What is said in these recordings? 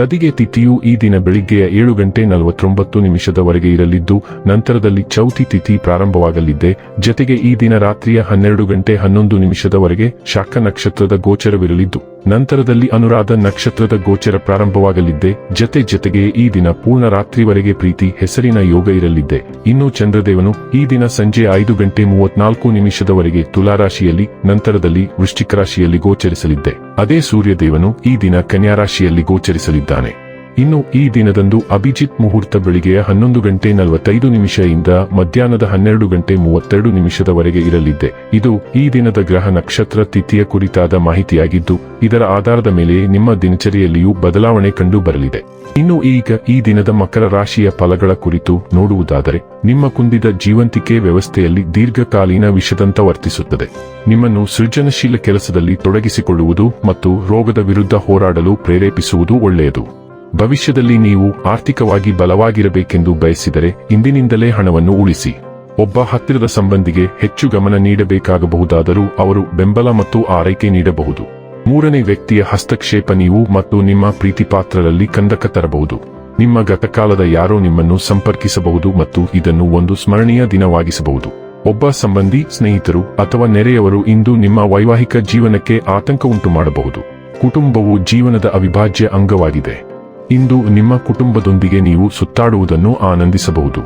ತದಿಗೆ ತಿಥಿಯು ಈ ದಿನ ಬೆಳಿಗ್ಗೆಯ ಏಳು ಗಂಟೆ ನಲವತ್ತೊಂಬತ್ತು ನಿಮಿಷದವರೆಗೆ ಇರಲಿದ್ದು, ನಂತರದಲ್ಲಿ ಚೌತಿ ತಿಥಿ ಪ್ರಾರಂಭವಾಗಲಿದ್ದೆ ಜತೆಗೆ ಈ ದಿನ ರಾತ್ರಿಯ ಹನ್ನೆರಡು ಗಂಟೆ ಹನ್ನೊಂದು ನಿಮಿಷದವರೆಗೆ ಶಾಖ ನಕ್ಷತ್ರದ ಗೋಚರವಿರಲಿದ್ದು, ನಂತರದಲ್ಲಿ ಅನುರಾಧ ನಕ್ಷತ್ರದ ಗೋಚರ ಪ್ರಾರಂಭವಾಗಲಿದ್ದೆ ಜತೆ ಜತೆಗೆ ಈ ದಿನ ಪೂರ್ಣ ರಾತ್ರಿವರೆಗೆ ಪ್ರೀತಿ, ಹೆಸರಿನ ಯೋಗ ಇರಲಿದ್ದೆ ಇನ್ನು ಚಂದ್ರದೇವನು ಈ ದಿನ ಸಂಜೆ ಐದು ಗಂಟೆ ಮೂವತ್ನಾಲ್ಕು ನಿಮಿಷದವರೆಗೆ ತುಲಾರಾಶಿಯಲ್ಲಿ, ನಂತರದಲ್ಲಿ ವೃಶ್ಚಿಕ ರಾಶಿಯಲ್ಲಿ ಗೋಚರಿಸಲಿದ್ದೆ ಅದೇ ಸೂರ್ಯದೇವನು ಈ ದಿನ ಕನ್ಯಾರಾಶಿಯಲ್ಲಿ ಗೋಚರಿಸಲಿದ್ದಾನೆ. ಇನ್ನು ಈ ದಿನದಂದು ಅಭಿಜಿತ್ ಮುಹೂರ್ತ ಬೆಳಿಗ್ಗೆಯ ಹನ್ನೊಂದು ಗಂಟೆ ನಲವತ್ತೈದು ನಿಮಿಷದಿಂದ ಮಧ್ಯಾಹ್ನದ ಹನ್ನೆರಡು ಗಂಟೆ ಮೂವತ್ತೆರಡು ನಿಮಿಷದವರೆಗೆ ಇರಲಿದೆ ಇದು ಈ ದಿನದ ಗ್ರಹ ನಕ್ಷತ್ರ ತಿಥಿಯ ಕುರಿತಾದ ಮಾಹಿತಿಯಾಗಿದ್ದು, ಇದರ ಆಧಾರದ ಮೇಲೆ ನಿಮ್ಮ ದಿನಚರಿಯಲ್ಲಿಯೂ ಬದಲಾವಣೆ ಕಂಡು ಬರಲಿದೆ ಇನ್ನು ಈಗ ಈ ದಿನದ ಮಕರ ರಾಶಿಯ ಫಲಗಳ ಕುರಿತು ನೋಡುವುದಾದರೆ, ನಿಮ್ಮ ಕುಂದಿದ ಜೀವಂತಿಕೆ ವ್ಯವಸ್ಥೆಯಲ್ಲಿ ದೀರ್ಘಕಾಲೀನ ವಿಷದಂತ ವರ್ತಿಸುತ್ತದೆ. ನಿಮ್ಮನ್ನು ಸೃಜನಶೀಲ ಕೆಲಸದಲ್ಲಿ ತೊಡಗಿಸಿಕೊಳ್ಳುವುದು ಮತ್ತು ರೋಗದ ವಿರುದ್ಧ ಹೋರಾಡಲು ಪ್ರೇರೇಪಿಸುವುದು ಒಳ್ಳೆಯದು. ಭವಿಷ್ಯದಲ್ಲಿ ನೀವು ಆರ್ಥಿಕವಾಗಿ ಬಲವಾಗಿರಬೇಕೆಂದು ಬಯಸಿದರೆ ಇಂದಿನಿಂದಲೇ ಹಣವನ್ನು ಉಳಿಸಿ. ಒಬ್ಬ ಹತ್ತಿರದ ಸಂಬಂಧಿಗೆ ಹೆಚ್ಚು ಗಮನ ನೀಡಬೇಕಾಗಬಹುದಾದರೂ ಅವರು ಬೆಂಬಲ ಮತ್ತು ಆರೈಕೆ ನೀಡಬಹುದು. ಮೂರನೇ ವ್ಯಕ್ತಿಯ ಹಸ್ತಕ್ಷೇಪ ನೀವು ಮತ್ತು ನಿಮ್ಮ ಪ್ರೀತಿಪಾತ್ರರಲ್ಲಿ ಕಂದಕ ತರಬಹುದು. ನಿಮ್ಮ ಗತಕಾಲದ ಯಾರೋ ನಿಮ್ಮನ್ನು ಸಂಪರ್ಕಿಸಬಹುದು ಮತ್ತು ಇದನ್ನು ಒಂದು ಸ್ಮರಣೀಯ ದಿನವಾಗಿಸಬಹುದು. ಒಬ್ಬ ಸಂಬಂಧಿ, ಸ್ನೇಹಿತರು ಅಥವಾ ನೆರೆಯವರು ಇಂದು ನಿಮ್ಮ ವೈವಾಹಿಕ ಜೀವನಕ್ಕೆ ಆತಂಕ ಉಂಟು ಮಾಡಬಹುದು ಕುಟುಂಬವು ಜೀವನದ ಅವಿಭಾಜ್ಯ ಅಂಗವಾಗಿದೆ. ಇಂದು ನಿಮ್ಮ ಕುಟುಂಬದೊಂದಿಗೆ ನೀವು ಸುತ್ತಾಡುವುದನ್ನು ಆನಂದಿಸಬಹುದು.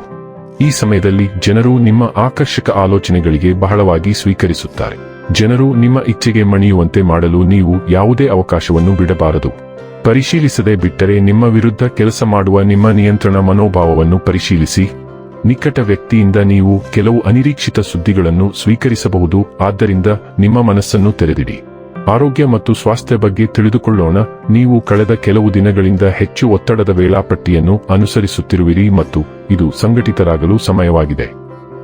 ಈ ಸಮಯದಲ್ಲಿ ಜನರು ನಿಮ್ಮ ಆಕರ್ಷಕ ಆಲೋಚನೆಗಳಿಗೆ ಬಹಳವಾಗಿ ಸ್ವೀಕರಿಸುತ್ತಾರೆ. ಜನರು ನಿಮ್ಮ ಇಚ್ಛೆಗೆ ಮಣಿಯುವಂತೆ ಮಾಡಲು ನೀವು ಯಾವುದೇ ಅವಕಾಶವನ್ನು ಬಿಡಬಾರದು. ಪರಿಶೀಲಿಸದೆ ಬಿಟ್ಟರೆ ನಿಮ್ಮ ವಿರುದ್ಧ ಕೆಲಸ ಮಾಡುವ ನಿಮ್ಮ ನಿಯಂತ್ರಣ ಮನೋಭಾವವನ್ನು ಪರಿಶೀಲಿಸಿ. ನಿಕಟ ವ್ಯಕ್ತಿಯಿಂದ ನೀವು ಕೆಲವು ಅನಿರೀಕ್ಷಿತ ಸುದ್ದಿಗಳನ್ನು ಸ್ವೀಕರಿಸಬಹುದು. ಆದ್ದರಿಂದ ನಿಮ್ಮ ಮನಸ್ಸನ್ನು ತೆರೆದಿಡಿ. ಆರೋಗ್ಯ ಮತ್ತು ಸ್ವಾಸ್ಥ್ಯ ಬಗ್ಗೆ ತಿಳಿದುಕೊಳ್ಳೋಣ. ನೀವು ಕಳೆದ ಕೆಲವು ದಿನಗಳಿಂದ ಹೆಚ್ಚು ಒತ್ತಡದ ವೇಳಾಪಟ್ಟಿಯನ್ನು ಅನುಸರಿಸುತ್ತಿರುವಿರಿ ಮತ್ತು ಇದು ಸಂಘಟಿತರಾಗಲು ಸಮಯವಾಗಿದೆ.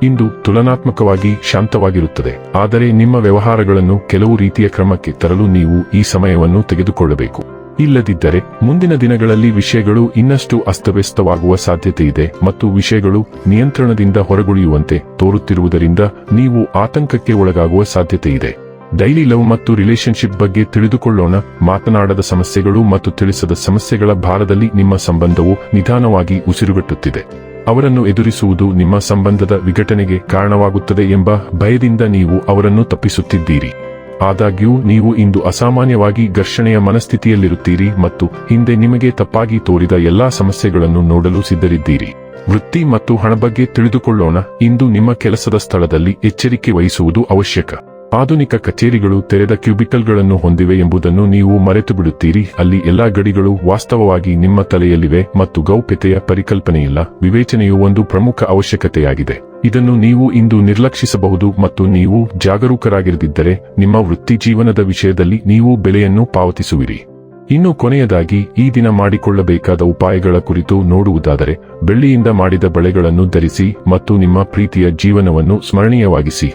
ಇಂದು ತುಲನಾತ್ಮಕವಾಗಿ ಶಾಂತವಾಗಿರುತ್ತದೆ. ಆದರೆ ನಿಮ್ಮ ವ್ಯವಹಾರಗಳನ್ನು ಕೆಲವು ರೀತಿಯ ಕ್ರಮಕ್ಕೆ ತರಲು ನೀವು ಈ ಸಮಯವನ್ನು ತೆಗೆದುಕೊಳ್ಳಬೇಕು. ಇಲ್ಲದಿದ್ದರೆ, ಮುಂದಿನ ದಿನಗಳಲ್ಲಿ ವಿಷಯಗಳು ಇನ್ನಷ್ಟು ಅಸ್ತವ್ಯಸ್ತವಾಗುವ ಸಾಧ್ಯತೆ ಇದೆ ಮತ್ತು ವಿಷಯಗಳು ನಿಯಂತ್ರಣದಿಂದ ಹೊರಗುಳಿಯುವಂತೆ ತೋರುತ್ತಿರುವುದರಿಂದ ನೀವು ಆತಂಕಕ್ಕೆ ಒಳಗಾಗುವ ಸಾಧ್ಯತೆ ಇದೆ. ಡೈಲಿ ಲವ್ ಮತ್ತು ರಿಲೇಶನ್ಶಿಪ್ ಬಗ್ಗೆ ತಿಳಿದುಕೊಳ್ಳೋಣ, ಮಾತನಾಡದ ಸಮಸ್ಯೆಗಳು ಮತ್ತು ತಿಳಿಸದ ಸಮಸ್ಯೆಗಳ ಭಾರದಲ್ಲಿ ನಿಮ್ಮ ಸಂಬಂಧವು ನಿಧಾನವಾಗಿ ಉಸಿರುಗಟ್ಟುತ್ತಿದೆ. ಅವರನ್ನು ಎದುರಿಸುವುದು ನಿಮ್ಮ ಸಂಬಂಧದ ವಿಘಟನೆಗೆ ಕಾರಣವಾಗುತ್ತದೆ ಎಂಬ ಭಯದಿಂದ ನೀವು ಅವರನ್ನು ತಪ್ಪಿಸುತ್ತಿದ್ದೀರಿ. ಆದಾಗ್ಯೂ, ನೀವು ಇಂದು ಅಸಾಮಾನ್ಯವಾಗಿ ಘರ್ಷಣೆಯ ಮನಸ್ಥಿತಿಯಲ್ಲಿರುತ್ತೀರಿ ಮತ್ತು ಹಿಂದೆ ನಿಮಗೆ ತಪ್ಪಾಗಿ ತೋರಿದ ಎಲ್ಲಾ ಸಮಸ್ಯೆಗಳನ್ನು ನೋಡಲು ಸಿದ್ಧರಿದ್ದೀರಿ. ವೃತ್ತಿ ಮತ್ತು ಹಣ ಬಗ್ಗೆ ತಿಳಿದುಕೊಳ್ಳೋಣ, ಇಂದು ನಿಮ್ಮ ಕೆಲಸದ ಸ್ಥಳದಲ್ಲಿ ಎಚ್ಚರಿಕೆ ವಹಿಸುವುದು ಅವಶ್ಯಕ. ಆಧುನಿಕ ಕಚೇರಿಗಳು ತೆರೆದ ಕ್ಯೂಬಿಕಲ್ಗಳನ್ನು ಹೊಂದಿವೆ ಎಂಬುದನ್ನು ನೀವು ಮರೆತು ಬಿಡುತ್ತೀರಿ ಅಲ್ಲಿ ಎಲ್ಲಾ ಗಡಿಗಳು ವಾಸ್ತವವಾಗಿ ನಿಮ್ಮ ತಲೆಯಲ್ಲಿವೆ ಮತ್ತು ಗೌಪ್ಯತೆಯ ಪರಿಕಲ್ಪನೆಯಿಲ್ಲ. ವಿವೇಚನೆಯು ಒಂದು ಪ್ರಮುಖ ಅವಶ್ಯಕತೆಯಾಗಿದೆ. ಇದನ್ನು ನೀವು ಇಂದು ನಿರ್ಲಕ್ಷಿಸಬಹುದು ಮತ್ತು ನೀವು ಜಾಗರೂಕರಾಗಿರದಿದ್ದರೆ ನಿಮ್ಮ ವೃತ್ತಿ ಜೀವನದ ವಿಷಯದಲ್ಲಿ ನೀವು ಬೆಲೆಯನ್ನು ಪಾವತಿಸುವಿರಿ. ಇನ್ನು ಕೊನೆಯದಾಗಿ, ಈ ದಿನ ಮಾಡಿಕೊಳ್ಳಬೇಕಾದ ಉಪಾಯಗಳ ಕುರಿತು ನೋಡುವುದಾದರೆ, ಬೆಳ್ಳಿಯಿಂದ ಮಾಡಿದ ಬಳೆಗಳನ್ನು ಧರಿಸಿ ಮತ್ತು ನಿಮ್ಮ ಪ್ರೀತಿಯ ಜೀವನವನ್ನು ಸ್ಮರಣೀಯವಾಗಿಸಿ.